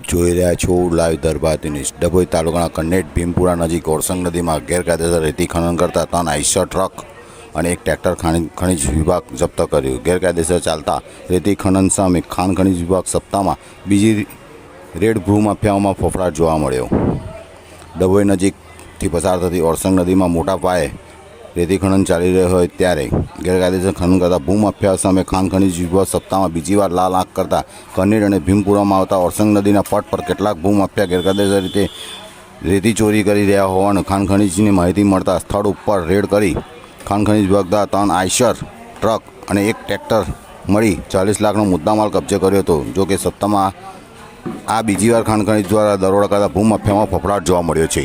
આપ જોઈ રહ્યા છો લાઈવ દરબાર ન્યૂઝ. ડભોઈ તાલુકાના કન્નેટ ભીમપુરા નજીક ઓરસંગ નદીમાં ગેરકાયદેસર રેતી ખનન કરતા ત્રણ આઈસર ટ્રક અને એક ટ્રેક્ટર ખનિજ વિભાગ જપ્ત કર્યું. ગેરકાયદેસર ચાલતા રેતી ખનન સામે ખાણ ખનિજ વિભાગ સપ્તાહમાં બીજી રેડ ભૂ માફિયાઓમાં ફફડાટ જોવા મળ્યો. ડભોઈ નજીકથી પસાર થતી ઓરસંગ નદીમાં મોટા પાયે રેતી ખનન ચાલી રહ્યો હોય ત્યારે ગેરકાયદેસર ખનન કરતા ભૂમાફિયા સામે ખાન ખનીજ વિભાગ સપ્તાહમાં બીજી વાર લાલ આંખ કરતા કનેર અને ભીમપુરામાં આવતા ઓરસંગ નદીના પટ પર કેટલાક ભૂમાફિયા ગેરકાયદેસર રીતે રેતી ચોરી કરી રહ્યા હોવાનું ખાન ખનીજની માહિતી મળતા સ્થળ ઉપર રેડ કરી ખાન ખનીજ વિભાગના ત્રણ આઈશર ટ્રક અને એક ટ્રેક્ટર મળી ચાલીસ લાખનો મુદ્દામાલ કબજે કર્યો હતો. જો કે સપ્તાહમાં આ બીજી વાર ખાન દ્વારા દરોડા કરતા ભૂમાફિયામાં ફફડાટ જોવા મળ્યો છે.